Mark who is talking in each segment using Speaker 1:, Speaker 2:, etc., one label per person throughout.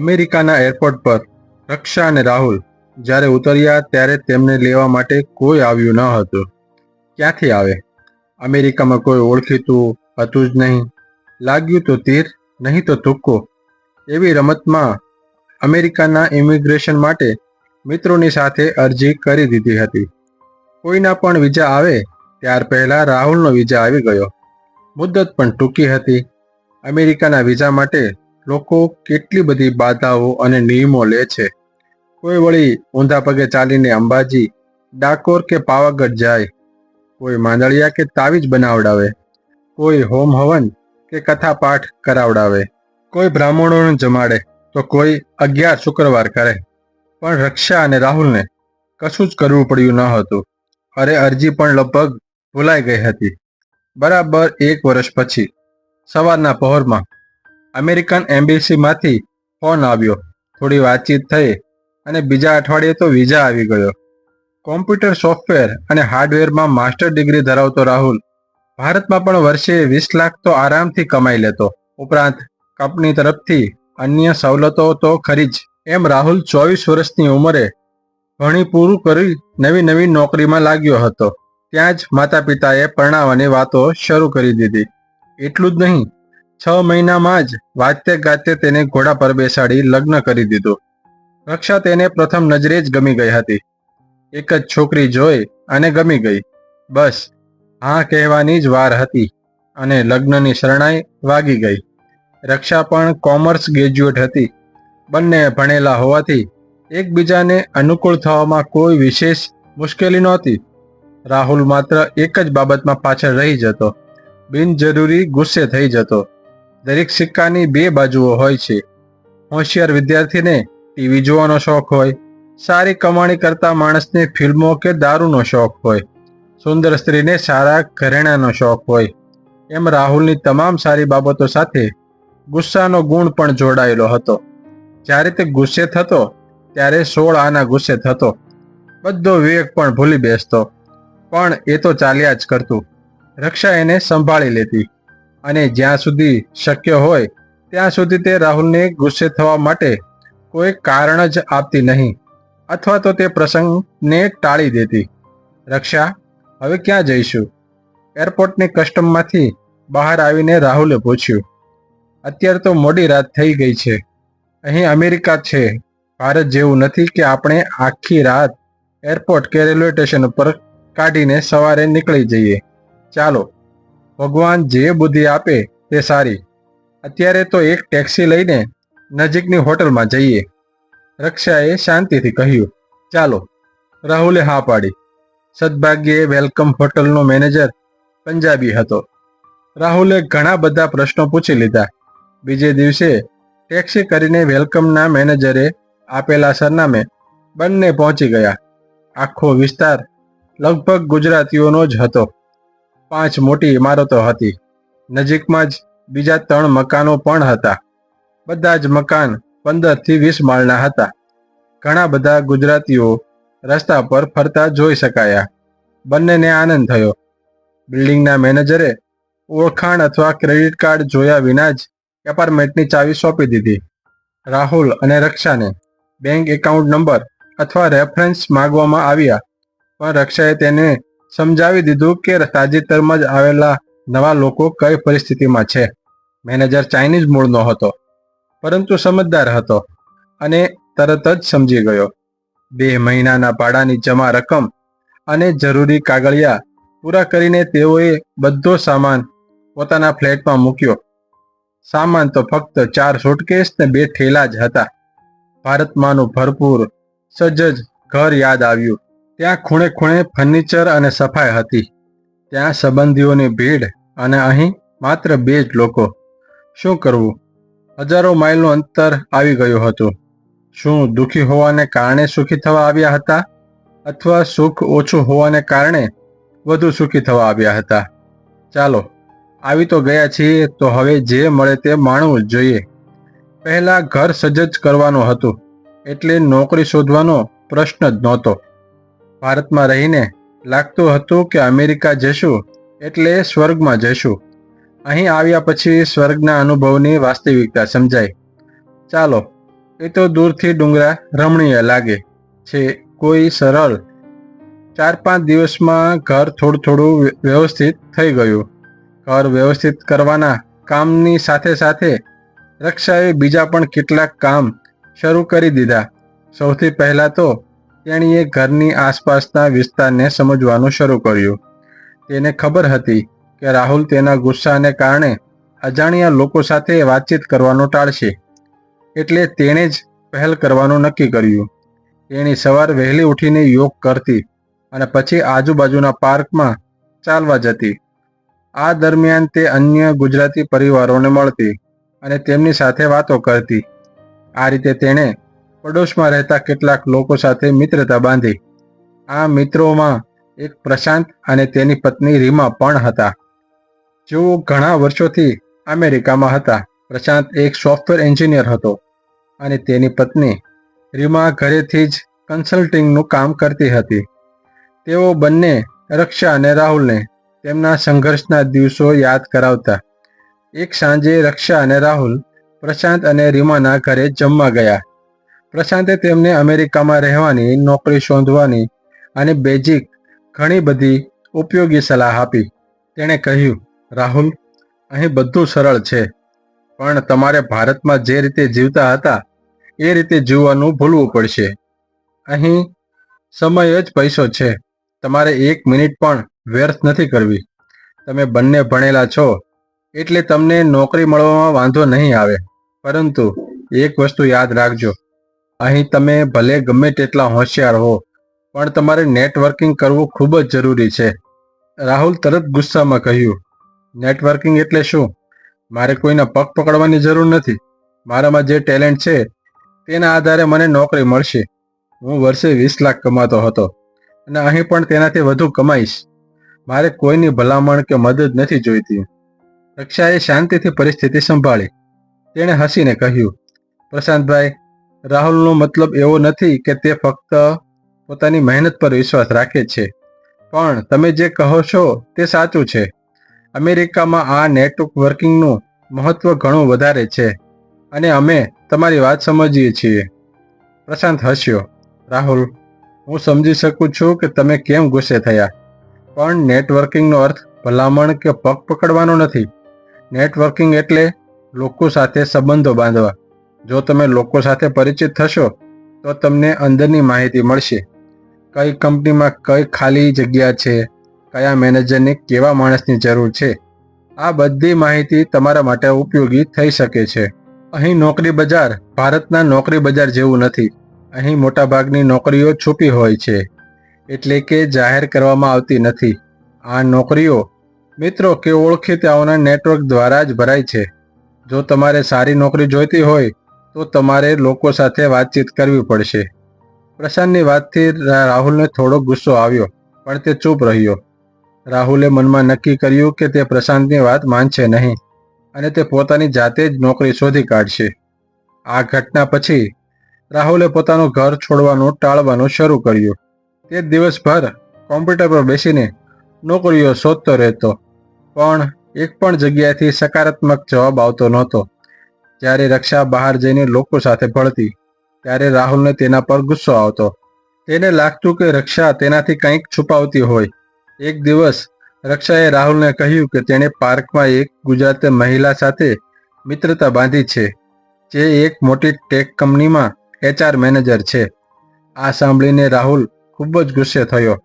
Speaker 1: અમેરિકાના એરપોર્ટ પર રક્ષા અને રાહુલ જ્યારે ઉતર્યા ત્યારે તેમને લેવા માટે કોઈ આવ્યું ન હતું. ક્યાંથી આવે? અમેરિકામાં કોઈ ઓળખીતું હતું જ નહીં. લાગ્યું તો તીર, નહીં તો તુક્કો. એવી રમતમાં અમેરિકાના ઇમિગ્રેશન માટે મિત્રોની સાથે અરજી કરી દીધી હતી. કોઈના પણ વિઝા આવે, ત્યાર પહેલા રાહુલનો વિઝા આવી ગયો. મુદત પણ ટૂંકી હતી. અમેરિકાના વિઝા માટે લોકો કેટલી બધી બાધાઓ અને નિયમો લે છે. કોઈ વળી ઊંધા પગે ચાલીને અંબાજી, ડાકોર કે પાવાગઢ જાય. કોઈ માંદળિયા કે તાવીજ બનાવડાવે. કોઈ હોમ હવન કે કથા પાઠ કરાવડાવે. કોઈ બ્રાહ્મણોને જમાડે તો કોઈ અગિયાર શુક્રવાર કરે. પણ રક્ષા અને રાહુલને કશું જ કરવું પડ્યું ન હતું. અરે અરજી પણ લગભગ ભૂલાઈ ગઈ હતી. બરાબર એક વર્ષ પછી, સવારના પહોરમાં અમેરિકન એમ્બેસીમાંથી ફોન આવ્યો. થોડી વાતચીત થઈ અને બીજા અઠવાડિયે તો વિઝા આવી ગયો. કોમ્પ્યુટર સોફ્ટવેર અને હાર્ડવેરમાં માસ્ટર ડિગ્રી ધરાવતો રાહુલ ભારતમાં પણ વર્ષે વીસ લાખ તો આરામથી કમાઈ લેતો. ઉપરાંત કંપની તરફથી અન્ય સવલતો તો ખરી જ. એમ રાહુલ ચોવીસ વર્ષની ઉંમરે ભણી પૂરું કરી નવી નવી નોકરીમાં લાગ્યો હતો. ત્યાં જ માતા પિતાએ પરણાવવાની વાતો શરૂ કરી દીધી. એટલું જ નહીં છ મહિનામાં જ વાતે ગાતે તેને ઘોડા પર બેસાડી લગ્ન કરી દીધું. રક્ષા તેને પ્રથમ નજરે જ ગમી ગઈ હતી. એક જ છોકરી જોઈ અને ગમી ગઈ. બસ, હા કહેવાની જ વાર હતી અને લગ્નની શરણાઈ વાગી ગઈ. રક્ષા પણ કોમર્સ ગ્રેજ્યુએટ હતી. બંને ભણેલા હોવાથી એકબીજાને અનુકૂળ થવામાં કોઈ વિશેષ મુશ્કેલી નહોતી. રાહુલ માત્ર એક જ બાબતમાં પાછળ રહી જતો. બિનજરૂરી ગુસ્સે થઈ જતો. દરેક સિક્કાની બે બાજુઓ હોય છે. હોશિયાર વિદ્યાર્થીને ટીવી જોવાનો શોખ હોય, સારી કમાણી કરતા માણસને ફિલ્મો કે દારૂનો શોખ હોય, સુંદર સ્ત્રીને સારા ઘરેણાનો શોખ હોય, એમ રાહુલની તમામ સારી બાબતો સાથે ગુસ્સાનો ગુણ પણ જોડાયેલો હતો. જ્યારે તે ગુસ્સે થતો, ત્યારે સોળ આના ગુસ્સે થતો. બધો વિવેક પણ ભૂલી બેસતો. પણ એ તો ચાલ્યા જ કરતું. રક્ષા એને સંભાળી લેતી. અને જ્યાં સુધી શક્ય હોય, ત્યાં સુધી તે રાહુલને ગુસ્સે થવા માટે કોઈ કારણ જ આપતી નહીં, અથવા તો તે પ્રસંગને ટાળી દેતી. રક્ષા, હવે ક્યાં જઈશું? એરપોર્ટની કસ્ટમમાંથી બહાર આવીને રાહુલે પૂછ્યું, અત્યારે તો મોડી રાત થઈ ગઈ છે. અહીં અમેરિકા છે. ભારત જેવું નથી કે આપણે આખી રાત એરપોર્ટ કે રેલવે સ્ટેશન ઉપર કાઢીને સવારે નીકળી જઈએ. ચાલો ભગવાન જે બુદ્ધિ આપે તે સારી. અત્યારે તો એક ટેક્સી લઈને નજીકની હોટલમાં જઈએ. રક્ષાએ શાંતિથી કહ્યું, ચાલો. રાહુલે હા પાડી. સદભાગ્યે વેલકમ હોટલનો મેનેજર પંજાબી હતો. રાહુલે ઘણા બધા પ્રશ્નો પૂછી લીધા. બીજે દિવસે ટેક્સી કરીને વેલકમના મેનેજરે આપેલા સરનામે બંને પહોંચી ગયા. આખો વિસ્તાર લગભગ ગુજરાતીઓનો જ હતો. પાંચ મોટી ઇમારતો હતી. નજીકમાં જ બીજા ત્રણ મકાનો પણ હતા. બધા જ મકાન પંદરથી વીસ માળના હતા. ઘણા બધા ગુજરાતીઓ રસ્તા પર ફરતા જોઈ શકાયા. બંનેને આનંદ થયો. બિલ્ડિંગના મેનેજરે ઓળખાણ અથવા ક્રેડિટ કાર્ડ જોયા વિના જ એપાર્ટમેન્ટની ચાવી સોંપી દીધી. રાહુલ અને રક્ષાને બેંક એકાઉન્ટ નંબર અથવા રેફરન્સ માગવામાં આવ્યા, પણ રક્ષાએ તેને સમજાવી દીધું કે તાજેતરમાં જ આવેલા નવા લોકો કઈ પરિસ્થિતિમાં છે. મેનેજર ચાઇનીઝ મૂળનો હતો પરંતુ સમજદાર હતો અને તરત જ સમજી ગયો. બે મહિનાના ભાડાની જમા રકમ અને જરૂરી કાગળિયા પૂરા કરીને તેઓએ બધો સામાન પોતાના ફ્લેટમાં મૂક્યો. સામાન તો ફક્ત ચાર સુટકેસ ને બે થેલા જ હતા. ભારતમાંનું ભરપૂર સજ્જ ઘર યાદ આવ્યું. ત્યાં ખૂણે ખૂણે ફર્નિચર અને સફાઈ હતી. ત્યાં સંબંધીઓની ભીડ અને અહીં માત્ર બે જ લોકો. શું કરવું? હજારો માઇલનું અંતર આવી ગયું હતું. શું દુઃખી હોવાને કારણે સુખી થવા આવ્યા હતા? અથવા સુખ ઓછું હોવાને કારણે વધુ સુખી થવા આવ્યા હતા? ચાલો, આવી તો ગયા છીએ, તો હવે જે મળે તે માણવું જ જોઈએ. પહેલાં ઘર સજ્જ કરવાનું હતું. એટલે નોકરી શોધવાનો પ્રશ્ન જ નહોતો. ભારતમાં રહીને લાગતું હતું કે અમેરિકા જશું એટલે સ્વર્ગમાં જશું અહીં આવ્યા પછી સ્વર્ગના અનુભવની વાસ્તવિકતા સમજાય. ચાલો, એ તો દૂરથી ડુંગરા રમણીય લાગે છે, કોઈ સરળ ચાર પાંચ દિવસમાં ઘર થોડું થોડું વ્યવસ્થિત થઈ ગયું. ઘર વ્યવસ્થિત કરવાના કામની સાથે સાથે રક્ષાએ બીજા પણ કેટલાક કામ શરૂ કરી દીધા. સૌથી પહેલાં તો તેણીએ ઘરની આસપાસના વિસ્તારને સમજવાનું શરૂ કર્યું. તેને ખબર હતી કે રાહુલ તેના ગુસ્સાને કારણે અજાણ્યા લોકો સાથે વાતચીત કરવાનું ટાળશે. એટલે તેણે જ પહેલ કરવાનું નક્કી કર્યું. તેણી સવાર વહેલી ઉઠીને યોગ કરતી અને પછી આજુબાજુના પાર્કમાં ચાલવા જતી. આ દરમિયાન તે અન્ય ગુજરાતી પરિવારોને મળતી અને તેમની સાથે વાતો કરતી. આ રીતે તેણે પડોશમાં રહેતા કેટલાક લોકો સાથે મિત્રતા બાંધી. આ મિત્રોમાં એક પ્રશાંત અને તેની પત્ની રીમા પણ હતા. જેઓ ઘણા વર્ષોથી અમેરિકામાં હતા. પ્રશાંત એક સોફ્ટવેર એન્જિનિયર હતો અને તેની પત્ની રીમા ઘરેથી જ કન્સલ્ટિંગનું કામ કરતી હતી. તેઓ બંને રક્ષા અને રાહુલને તેમના સંઘર્ષના દિવસો યાદ કરાવતા. એક સાંજે રક્ષા અને રાહુલ પ્રશાંત અને રીમાના ઘરે જમવા ગયા. પ્રશાંતે તેમને અમેરિકામાં રહેવાની, નોકરી શોધવાની અને બેઝિક ઘણી બધી ઉપયોગી સલાહ આપી. તેણે કહ્યું, રાહુલ, અહીં બધું સરળ છે, પણ તમારે ભારતમાં જે રીતે જીવતા હતા, એ રીતે જીવવાનું ભૂલવું પડશે. અહીં સમય જ પૈસો છે. તમારે એક મિનિટ પણ વ્યર્થ નથી કરવી. તમે બંને ભણેલા છો, એટલે તમને નોકરી મળવામાં વાંધો નહીં આવે. પરંતુ એક વસ્તુ યાદ રાખજો. અહીં તમે ભલે ગમે તેટલા હોશિયાર હો, પણ તમારે નેટવર્કિંગ કરવું ખૂબ જ જરૂરી છે. રાહુલ તરત ગુસ્સામાં કહ્યું, નેટવર્કિંગ એટલે શું? મારે કોઈના પગ પકડવાની જરૂર નથી. મારામાં જે ટેલેન્ટ છે, તેના આધારે મને નોકરી મળશે. હું વર્ષે વીસ લાખ કમાતો હતો અને અહીં પણ તેનાથી વધુ કમાઈશ. મારે કોઈની ભલામણ કે મદદ નથી જોઈતી. રક્ષાએ શાંતિથી પરિસ્થિતિ સંભાળી. તેણે હસીને કહ્યું, પ્રશાંતભાઈ રાહુલનો મતલબ એવો નથી કે તે ફક્ત પોતાની મહેનત પર વિશ્વાસ રાખે છે. પણ તમે જે કહો છો તે સાચું છે. અમેરિકામાં આ નેટવર્ક વર્કિંગનું મહત્વ ઘણું વધારે છે અને અમે તમારી વાત સમજીએ છીએ. પ્રશાંત હસ્યો. રાહુલ, હું સમજી શકું છું કે તમે કેમ ગુસ્સે થયા? પણ નેટવર્કિંગનો અર્થ ભલામણ કે પગ પકડવાનો નથી. નેટવર્કિંગ એટલે લોકો સાથે સંબંધો બાંધવા. જો તમે લોકો સાથે પરિચિત થશો, તો તમને અંદરની માહિતી મળશે. કઈ કંપનીમાં કઈ ખાલી જગ્યા છે, કયા મેનેજરને કેવા માણસની જરૂર છે, આ બધી માહિતી તમારા માટે ઉપયોગી થઈ શકે છે. અહીં નોકરી બજાર, ભારતના નોકરી બજાર જેવું નથી. અહીં મોટાભાગની નોકરીઓ છુપી હોય છે. એટલે કે જાહેર કરવામાં આવતી નથી. આ નોકરીઓ, મિત્રો, કે ઓળખીતાઓના નેટવર્ક દ્વારા જ ભરાય છે. જો તમારે સારી નોકરી જોઈતી હોય તો તમારે લોકો સાથે વાતચીત કરવી પડશે. પ્રશાંતની વાતથી રાહુલને થોડો ગુસ્સો આવ્યો, પણ તે ચૂપ રહ્યો. રાહુલે મનમાં નક્કી કર્યું કે તે પ્રશાંતની વાત માનશે નહીં, અને તે પોતાની જાતે જ નોકરી શોધી કાઢશે. આ ઘટના પછી રાહુલે પોતાનું ઘર છોડવાનું ટાળવાનું શરૂ કર્યું. તે દિવસભર કોમ્પ્યુટર પર બેસીને નોકરીઓ શોધતો રહેતો, પણ એક પણ જગ્યાએથી સકારાત્મક જવાબ આવતો નહોતો. જ્યારે રક્ષા બહાર જઈને લોકો સાથે ભળતી, ત્યારે રાહુલને તેના પર ગુસ્સો આવતો. તેને લાગતું કે રક્ષા તેનાથી કંઈક છુપાવતી હોય. એક દિવસ, રક્ષાએ રાહુલને કહ્યું કે તેણે પાર્કમાં એક ગુજરાતી મહિલા સાથે મિત્રતા બાંધી છે, જે એક મોટી ટેક કંપનીમાં એચઆર મેનેજર છે. આ સાંભળીને રાહુલ ખૂબ જ ગુસ્સે થયો.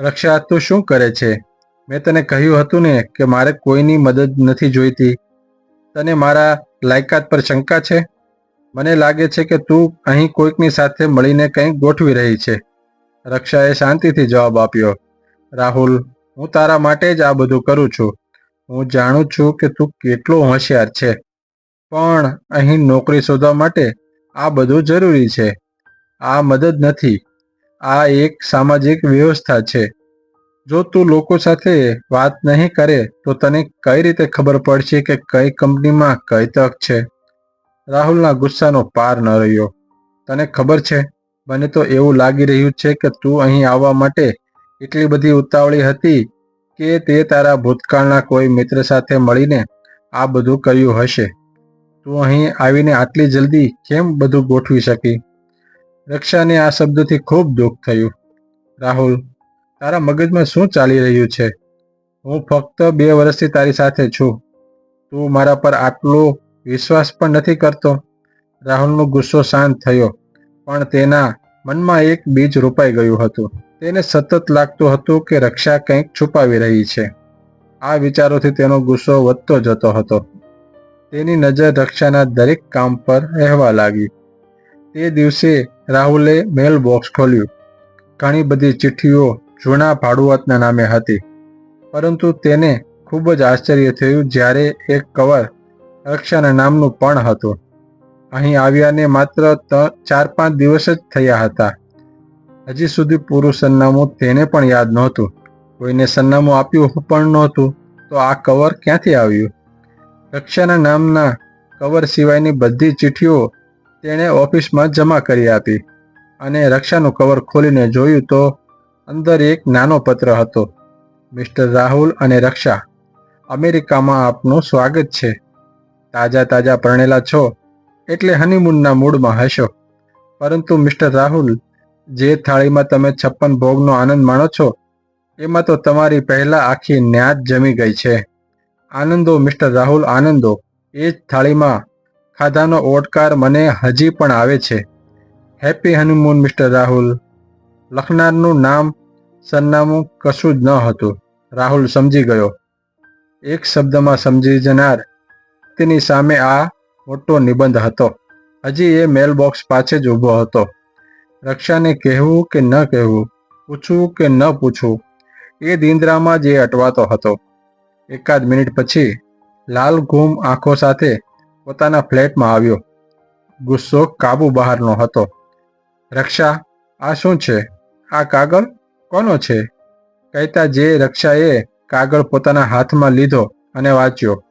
Speaker 1: રક્ષા તું શું કરે છે? મેં તને કહ્યું હતું ને કે મારે કોઈની મદદ નથી જોઈતી. તને મારા લાયકાત પર શંકા છે? મને લાગે છે કે તું અહીં કોઈકની સાથે મળીને કંઈક ગોઠવી રહી છે. રક્ષાએ શાંતિથી જવાબ આપ્યો, રાહુલ, હું તારા માટે જ આ બધું કરું છું. હું જાણું છું કે તું કેટલો હોશિયાર છે. પણ અહીં નોકરી શોધવા માટે આ બધું જરૂરી છે. આ મદદ નથી. આ એક સામાજિક વ્યવસ્થા છે. જો તું લોકો સાથે વાત નહીં કરે, તો તને કઈ રીતે ખબર પડશે કે કઈ કંપનીમાં કઈ તક છે? રાહુલના ગુસ્સાનો પાર ન રહ્યો. તને ખબર છે? મને તો એવું લાગી રહ્યું છે કે તું અહીં આવવા માટે એટલી બધી ઉતાવળી હતી કે તે તારા ભૂતકાળના કોઈ મિત્ર સાથે મળીને આ બધું કર્યું હશે. તું અહીં આવીને આટલી જલ્દી કેમ બધું ગોઠવી શકી? રક્ષાને આ શબ્દથી ખૂબ દુઃખ થયું. રાહુલ તારા મગજમાં શું ચાલી રહ્યું છે? હું ફક્ત બે વર્ષથી તારી સાથે છું. તું મારા પર આટલો વિશ્વાસ પણ નથી કરતો. રાહુલનો ગુસ્સો શાંત થયો, પણ તેના મનમાં એક બીજ રોપાઈ ગયું હતું. તેને સતત લાગતું હતું કે રક્ષા કંઈક છુપાવી રહી છે. આ વિચારોથી તેનો ગુસ્સો વધતો જતો હતો. તેની નજર રક્ષાના દરેક કામ પર રહેવા લાગી. તે દિવસે રાહુલે મેલ બોક્સ ખોલ્યું. ઘણી બધી ચિઠ્ઠીઓ જૂના ભાડુઆતના નામે હતી. પરંતુ તેને ખૂબ જ આશ્ચર્ય થયું જ્યારે એક કવર રક્ષાના નામનું પણ હતું. અહીં આવ્યાને માત્ર ચાર પાંચ દિવસ જ થયા હતા. હજી સુધી પૂરું સરનામું તેને પણ યાદ નહોતું. કોઈને સરનામું આપ્યું પણ નહોતું, તો આ કવર ક્યાંથી આવ્યું? રક્ષાના નામના કવર સિવાયની બધી ચિઠ્ઠીઓ તેણે ઓફિસમાં જમા કરી આપી અને રક્ષાનું કવર ખોલીને જોયું તો અંદર એક નાનો પત્ર હતો. મિસ્ટર રાહુલ અને રક્ષા, અમેરિકામાં આપનું સ્વાગત છે. તાજા તાજા પરણેલા છો, એટલે હનીમૂનના મૂડમાં હશો. પરંતુ મિસ્ટર રાહુલ, જે થાળીમાં તમે છપ્પન ભોગનો આનંદ માણો છો, એમાં તો તમારી પહેલા આખી ન્યાત જમી ગઈ છે. આનંદો, મિસ્ટર રાહુલ, આનંદો, એ જ થાળીમાં ખાધાનો ઓટકાર મને હજી પણ આવે છે. Happy honeymoon, mister Rahul. લખનારનું નામ સરનામું કશું જ ન હતું. રાહુલ સમજી ગયો. એક શબ્દમાં સમજી જનાર તેની સામે આ મોટો નિબંધ હતો. હજી એ મેલબોક્સ પાછે જ ઊભો હતો. રક્ષાને કહેવું કે ન કહેવું, પૂછવું કે ન પૂછવું, એ દિંદ્રામાં જ એ અટવાતો હતો. એકાદ મિનિટ પછી લાલ ઘૂમ આંખો સાથે પોતાના ફ્લેટમાં આવ્યો. ગુસ્સો કાબુ બહારનો હતો. રક્ષા, આ શું છે? આ કાગળ કોનો છે? કહેતા જે રક્ષાએ કાગળ પોતાના હાથમાં લીધો અને વાંચ્યો.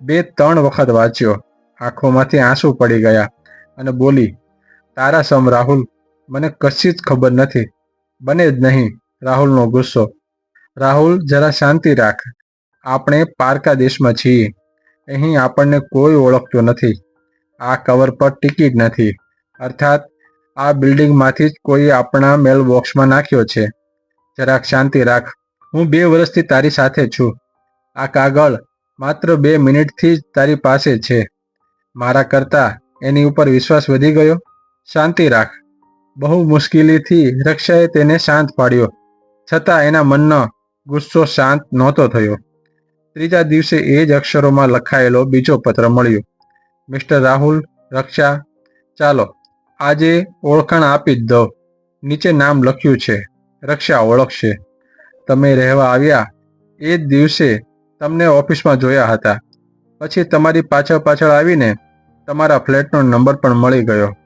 Speaker 1: બે ત્રણ વખત વાંચ્યો. આંખોમાંથી આંસુ પડી ગયા અને બોલી, તારા સમ રાહુલ, મને કશી જ ખબર નથી. બને જ નહીં રાહુલનો ગુસ્સો. રાહુલ, જરા શાંતિ રાખ. આપણે પારકા દેશમાં છીએ. અહીં આપણને કોઈ ઓળખતું નથી. આ કવર પર ટિકિટ નથી. અર્થાત આ બિલ્ડિંગમાંથી જ કોઈ આપણા મેલ બોક્સમાં નાખ્યો છે. જરાક શાંતિ રાખ. હું બે વર્ષથી તારી સાથે છું. આ કાગળ માત્ર બે મિનિટથી જ તારી પાસે છે. મારા કરતા એની ઉપર વિશ્વાસ વધી ગયો. શાંતિ રાખ. બહુ મુશ્કેલીથી રક્ષાએ તેને શાંત પાડ્યો. છતાં એના મનનો ગુસ્સો શાંત નહોતો થયો. ત્રીજા દિવસે એ જ અક્ષરોમાં લખાયેલો બીજો પત્ર મળ્યો. મિસ્ટર રાહુલ, રક્ષા. ચાલો આજે ઓળખાણ આપી જ દો. નીચે નામ લખ્યું છે. રક્ષા ઓળખશે. તમે રહેવા આવ્યા એ જ દિવસે તમને ઓફિસમાં જોયા હતા. પછી તમારી પાછળ પાછળ આવીને તમારા ફ્લેટનો નંબર પણ મળી ગયો.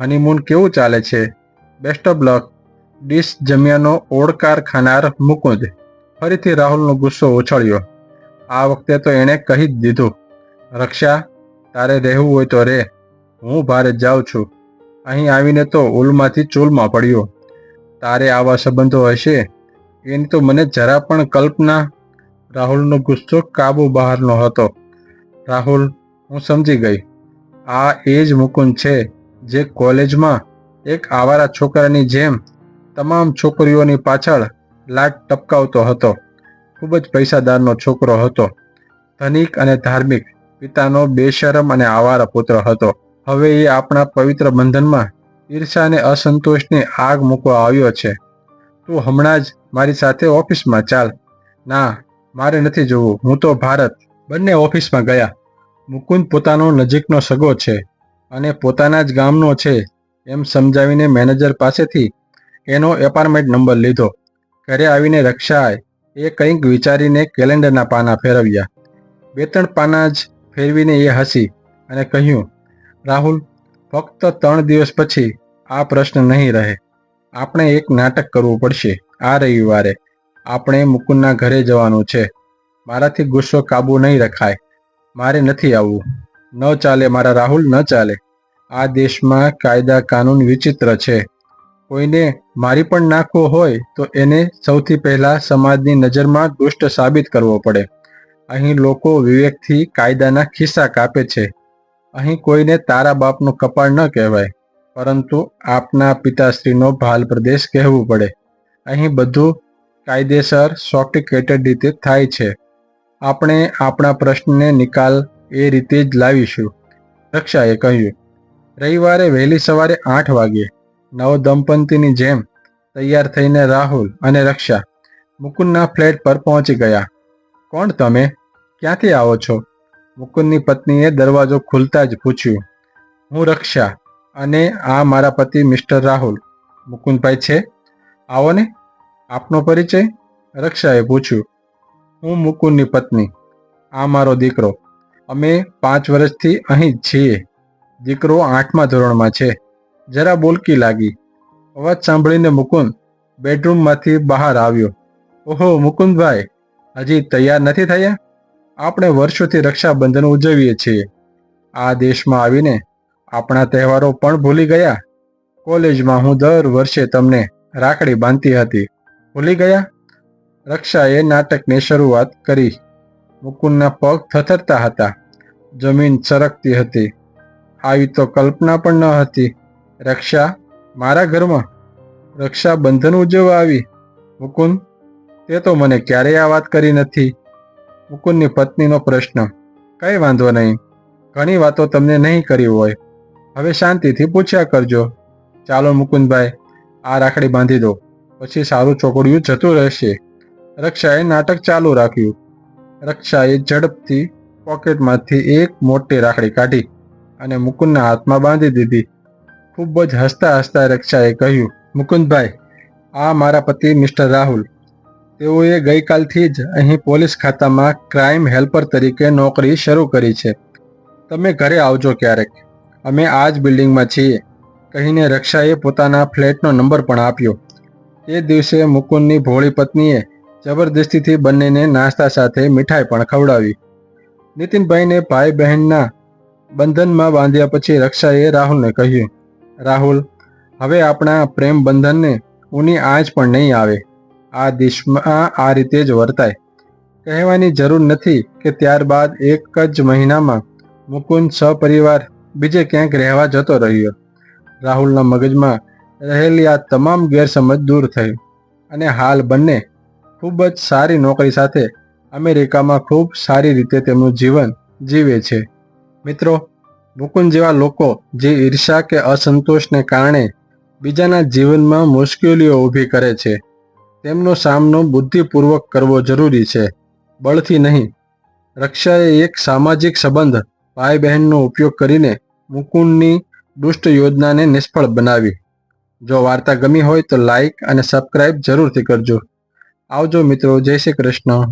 Speaker 1: હનીમૂન કેવું ચાલે છે? Best of luck. ડીશ જમ્યાનો ઓળકાર ખાનાર મુકુંદ. ફરીથી રાહુલનો ગુસ્સો ઉછળ્યો. આ વખતે તો એણે કહી જ દીધું, રક્ષા, તારે રહેવું હોય તો રે. હું ભારે જાઉં છું. અહીં આવીને તો ઉલમાંથી ચૂલમાં પડ્યો. તારે આવા સંબંધો હશે? એની તો મને જરા પણ કલ્પના. રાહુલનો ગુસ્સો કાબુ બહારનો હતો. રાહુલ, હું સમજી ગઈ. આ એ જ મુકુંદ છે જે કોલેજમાં એક આવારા છોકરાની જેમ તમામ છોકરીઓની પાછળ લાટ ટપકાવતો હતો. ખૂબ જ પૈસાદારનો છોકરો હતો. ધનિક અને ધાર્મિક, પિતાનો બેશરમ અને આવારા પુત્ર હતો. હવે એ આપણા પવિત્ર બંધનમાં ઈર્ષા અને અસંતોષની આગ મૂકવા આવ્યો છે. તું હમણાં જ મારી સાથે ઓફિસમાં ચાલ. ના, મારે નથી જોવું. હું તો ભારત. બંને ઓફિસમાં ગયા. મુકુંદ પોતાનો નજીકનો સગો છે અને પોતાના જ ગામનો છે એમ સમજાવીને મેનેજર પાસેથી એનો એપાર્ટમેન્ટ નંબર લીધો. ઘરે આવીને રક્ષાએ એ કંઈક વિચારીને કેલેન્ડરના પાના ફેરવ્યા. બે ત્રણ પાના જ ફેરવીને એ હસી અને કહ્યું રાહુલ, ફક્ત ત્રણ દિવસ પછી આ પ્રશ્ન નહીં રહે. આપણે એક નાટક કરવું પડશે આ રવિવારે. આપણે મુકુંદના ઘરે જવાનું છે. મારાથી ગુસ્સો કાબુ નહીં રખાય. મારે નથી આવવું. ન ચાલે મારા રાહુલ, ન ચાલે. આ દેશમાં કાયદા કાનૂન વિચિત્ર છે. કોઈને મારી પણ નાખવો હોય તો એને સૌથી પહેલા સમાજની નજરમાં દુષ્ટ સાબિત કરવો પડે. અહીં લોકો વિવેકથી કાયદાના ખિસ્સા કાપે છે. અહીં કોઈને તારા બાપનું કપાળ ન કહેવાય, પરંતુ આપના પિતાશ્રીનો ભાલ પ્રદેશ કહેવું પડે. અહીં બધું કાયદેસર સોફ્ટિકેટેડ રીતે થાય છે. આપણે આપણા પ્રશ્નને નિકાલ એ રીતે જ લાવીશું. રક્ષાએ કહ્યું, રવિવારે વહેલી સવારે આઠ વાગ્યે નવ દંપતીની જેમ તૈયાર થઈને રાહુલ અને રક્ષા મુકુંદના ફ્લેટ પર પહોંચી ગયા. કોણ તમે? ક્યાંથી આવો છો? મુકુંદની પત્નીએ દરવાજો ખુલતા જ પૂછ્યું, હું રક્ષા અને આ મારા પતિ મિસ્ટર રાહુલ. મુકુંદભાઈ છે? આવો ને. આપનો પરિચય? રક્ષાએ પૂછ્યું, હું મુકુંદની પત્ની, આ મારો દીકરો. અમે પાંચ વર્ષથી અહીં જ છીએ. દીકરો આઠમા ધોરણમાં છે. જરા બોલકી લાગી. અવાજ સાંભળીને મુકુંદ બેડરૂમમાંથી બહાર આવ્યો. ઓહો, મુકુંદભાઈ, હજી તૈયાર નથી થયા? આપણે વર્ષોથી રક્ષાબંધન ઉજવીએ છીએ. આ દેશમાં આવીને આપણા તહેવારો પણ ભૂલી ગયા. કોલેજમાં હું દર વર્ષે તમને રાખડી બાંધતી હતી. ભૂલી ગયા? રક્ષાએ નાટકની શરૂઆત કરી. મુકુંદના પગ થથરતા હતા. જમીન સરકતી હતી. આવી તો કલ્પના પણ ન હતી. રક્ષા, મારા ઘરમાં રક્ષાબંધન ઉજવવા આવી. મુકુંદ, તે તો મને ક્યારેય આ વાત કરી નથી. મુકુંદની પત્નીનો પ્રશ્ન. કઈ વાંધો નહીં. ઘણી વાતો તમને નહીં કરી હોય. હવે શાંતિથી પૂછ્યા કરજો. ચાલો મુકુંદભાઈ, આ રાખડી બાંધી દો. પછી સારું ચોકડિયું જતું રહેશે. રક્ષાએ નાટક ચાલુ રાખ્યું. રક્ષાએ ઝડપથી પોકેટમાંથી એક મોટી રાખડી કાઢી અને મુકુંદના હાથમાં બાંધી દીધી. ખૂબ જ હસતા હસતા રક્ષાએ કહ્યું, મુકુંદભાઈ, આ મારા પતિ મિસ્ટર રાહુલ. તેઓએ ગઈકાલથી જ અહીં પોલીસ ખાતામાં ક્રાઇમ હેલ્પર તરીકે નોકરી શરૂ કરી છે. તમે ઘરે આવજો ક્યારેક. અમે આ જ બિલ્ડિંગમાં છીએ. કહીને રક્ષાએ પોતાના ફ્લેટનો નંબર પણ આપ્યો. તે દિવસે મુકુંદની ભોળી પત્નીએ જબરદસ્તીથી બંનેને નાસ્તા સાથે મીઠાઈ પણ ખવડાવી. નીતિનભાઈને ભાઈ બહેનના બંધનમાં બાંધ્યા પછી રક્ષાએ રાહુલને કહ્યું, રાહુલ, હવે આપણા પ્રેમ બંધનને ઊની આંચ પણ નહીં આવે. આ દેશમાં આ રીતે જ વર્તાય. કહેવાની જરૂર નથી કે ત્યારબાદ એક જ મહિનામાં મુકુંદ સપરિવાર બીજે ક્યાંક રહેવા જતો રહ્યો. રાહુલના મગજમાં રહેલી આ તમામ ગેરસમજ દૂર થઈ અને હાલ બંને ખૂબ જ સારી નોકરી સાથે અમેરિકામાં ખૂબ સારી રીતે તેમનું જીવન જીવે છે. મિત્રો, મુકુંદ જેવા લોકો જે ઈર્ષા કે અસંતોષને કારણે બીજાના જીવનમાં મુશ્કેલીઓ ઊભી કરે છે. તેમનો સામનો બુદ્ધિપૂર્વક કરવો જરૂરી છે. બળથી નહીં. રક્ષાએ એક સામાજિક સંબંધ ભાઈ બહેનનો ઉપયોગ કરીને મુકુંદની દુષ્ટ યોજનાને નિષ્ફળ બનાવી. જો વાર્તા ગમી હોય તો લાઈક અને સબસ્ક્રાઇબ જરૂરથી કરજો. આવજો મિત્રો, જય શ્રી કૃષ્ણ.